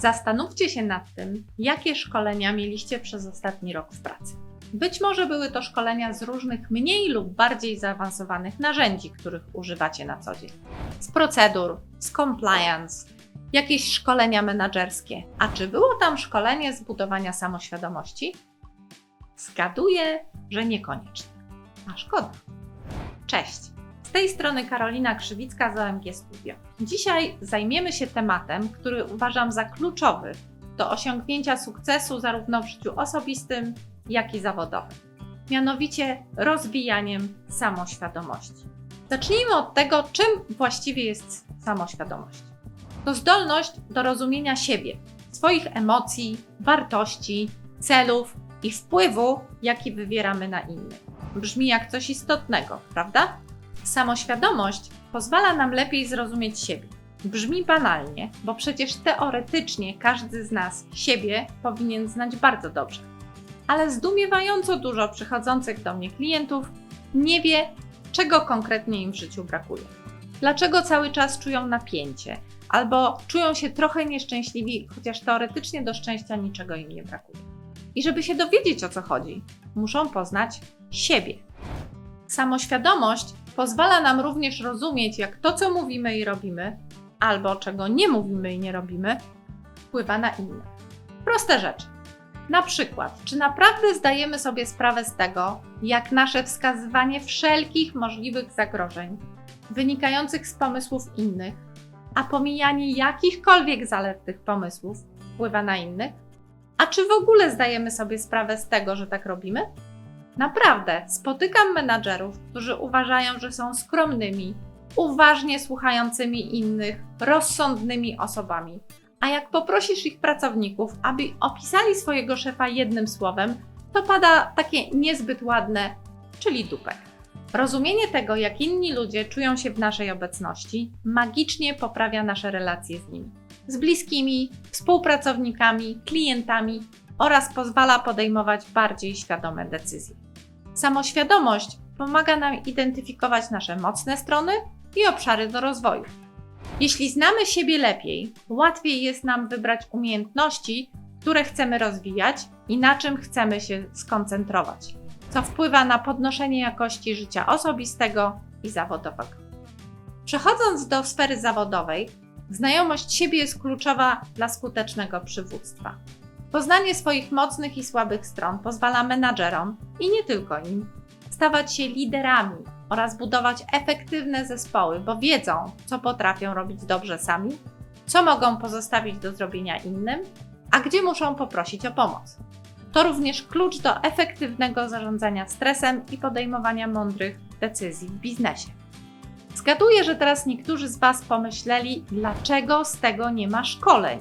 Zastanówcie się nad tym, jakie szkolenia mieliście przez ostatni rok w pracy. Być może były to szkolenia z różnych mniej lub bardziej zaawansowanych narzędzi, których używacie na co dzień. Z procedur, z compliance, jakieś szkolenia menedżerskie. A czy było tam szkolenie z budowania samoświadomości? Zgaduję, że niekoniecznie. A szkoda. Cześć! Z tej strony Karolina Krzywicka z OMG Studio. Dzisiaj zajmiemy się tematem, który uważam za kluczowy do osiągnięcia sukcesu zarówno w życiu osobistym, jak i zawodowym. Mianowicie rozwijaniem samoświadomości. Zacznijmy od tego, czym właściwie jest samoświadomość. To zdolność do rozumienia siebie, swoich emocji, wartości, celów i wpływu, jaki wywieramy na innych. Brzmi jak coś istotnego, prawda? Samoświadomość pozwala nam lepiej zrozumieć siebie. Brzmi banalnie, bo przecież teoretycznie każdy z nas siebie powinien znać bardzo dobrze. Ale zdumiewająco dużo przychodzących do mnie klientów nie wie, czego konkretnie im w życiu brakuje. Dlaczego cały czas czują napięcie, albo czują się trochę nieszczęśliwi, chociaż teoretycznie do szczęścia niczego im nie brakuje. I żeby się dowiedzieć o co chodzi, muszą poznać siebie. Samoświadomość pozwala nam również rozumieć, jak to, co mówimy i robimy, albo czego nie mówimy i nie robimy, wpływa na innych. Proste rzeczy. Na przykład, czy naprawdę zdajemy sobie sprawę z tego, jak nasze wskazywanie wszelkich możliwych zagrożeń wynikających z pomysłów innych, a pomijanie jakichkolwiek zalet tych pomysłów wpływa na innych? A czy w ogóle zdajemy sobie sprawę z tego, że tak robimy? Naprawdę, spotykam menadżerów, którzy uważają, że są skromnymi, uważnie słuchającymi innych, rozsądnymi osobami. A jak poprosisz ich pracowników, aby opisali swojego szefa jednym słowem, to pada takie niezbyt ładne, czyli dupek. Rozumienie tego, jak inni ludzie czują się w naszej obecności, magicznie poprawia nasze relacje z nimi. Z bliskimi, współpracownikami, klientami oraz pozwala podejmować bardziej świadome decyzje. Samoświadomość pomaga nam identyfikować nasze mocne strony i obszary do rozwoju. Jeśli znamy siebie lepiej, łatwiej jest nam wybrać umiejętności, które chcemy rozwijać i na czym chcemy się skoncentrować, co wpływa na podnoszenie jakości życia osobistego i zawodowego. Przechodząc do sfery zawodowej, znajomość siebie jest kluczowa dla skutecznego przywództwa. Poznanie swoich mocnych i słabych stron pozwala menadżerom i nie tylko im stawać się liderami oraz budować efektywne zespoły, bo wiedzą, co potrafią robić dobrze sami, co mogą pozostawić do zrobienia innym, a gdzie muszą poprosić o pomoc. To również klucz do efektywnego zarządzania stresem i podejmowania mądrych decyzji w biznesie. Zgaduję, że teraz niektórzy z Was pomyśleli, dlaczego z tego nie ma szkoleń.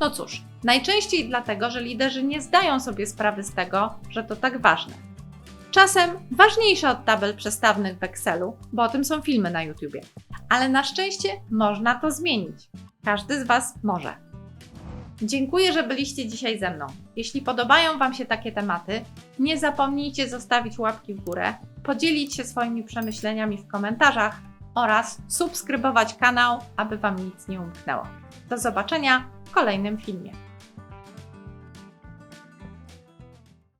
No cóż, najczęściej dlatego, że liderzy nie zdają sobie sprawy z tego, że to tak ważne. Czasem ważniejsze od tabel przestawnych w Excelu, bo o tym są filmy na YouTubie. Ale na szczęście można to zmienić. Każdy z Was może. Dziękuję, że byliście dzisiaj ze mną. Jeśli podobają Wam się takie tematy, nie zapomnijcie zostawić łapki w górę, podzielić się swoimi przemyśleniami w komentarzach oraz subskrybować kanał, aby Wam nic nie umknęło. Do zobaczenia w kolejnym filmie.